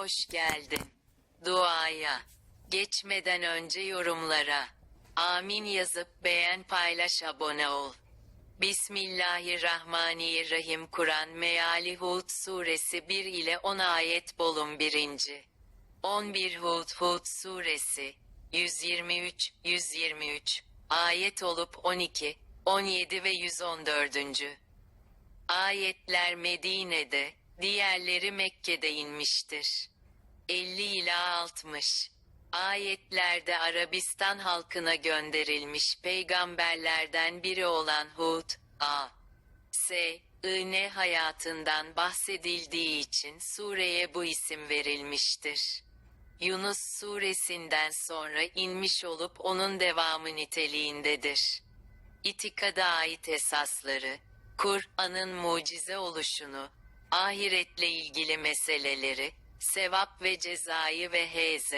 Hoş geldin. Duaya. Geçmeden önce yorumlara. Amin yazıp beğen paylaş abone ol. Bismillahirrahmanirrahim Kur'an Meali Hud suresi 1 ile 10 ayet bolum 1. 11 Hud Hud suresi 123 123 ayet olup 12 17 ve 114. Ayetler Medine'de, diğerleri Mekke'de inmiştir. 50 ila 60. Ayetlerde Arabistan halkına gönderilmiş peygamberlerden biri olan Hud, A. S. I. hayatından bahsedildiği için sureye bu isim verilmiştir. Yunus suresinden sonra inmiş olup onun devamı niteliğindedir. İtikada ait esasları, Kur'an'ın mucize oluşunu, ahiretle ilgili meseleleri, sevap ve cezayı ve H.Z.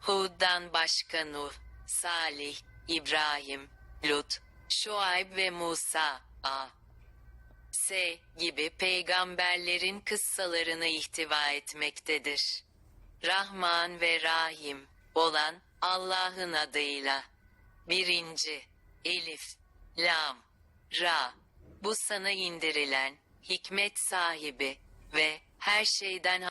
Hud'dan başka Nuh, Salih, İbrahim, Lut, Şuayb ve Musa, A. S. gibi peygamberlerin kıssalarını ihtiva etmektedir. Rahman ve Rahim olan Allah'ın adıyla. Birinci, Elif, Lam, Ra. Bu sana indirilen, hikmet sahibi ve her şeyden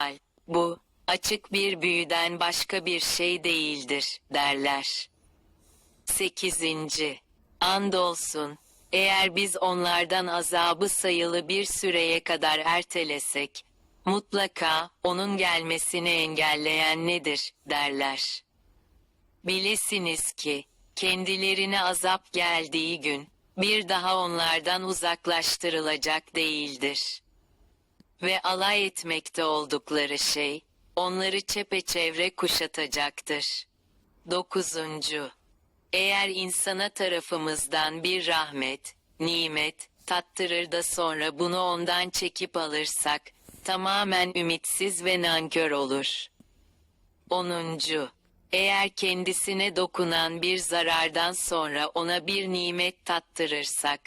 hal. Bu, açık bir büyüden başka bir şey değildir, derler. 8. Andolsun, eğer biz onlardan azabı sayılı bir süreye kadar ertelesek, mutlaka onun gelmesini engelleyen nedir, derler. Bilesiniz ki, kendilerine azap geldiği gün, bir daha onlardan uzaklaştırılacak değildir ve alay etmekte oldukları şey, onları çepeçevre kuşatacaktır. 9. Eğer insana tarafımızdan bir rahmet, nimet, tattırır da sonra bunu ondan çekip alırsak, tamamen ümitsiz ve nankör olur. 10. Eğer kendisine dokunan bir zarardan sonra ona bir nimet tattırırsak,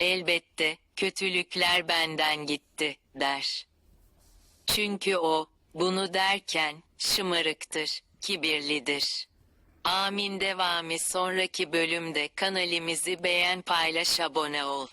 elbette, kötülükler benden gitti, der. Çünkü o, bunu derken, şımarıktır, kibirlidir. Amin devamı sonraki bölümde kanalimizi beğen paylaş abone ol.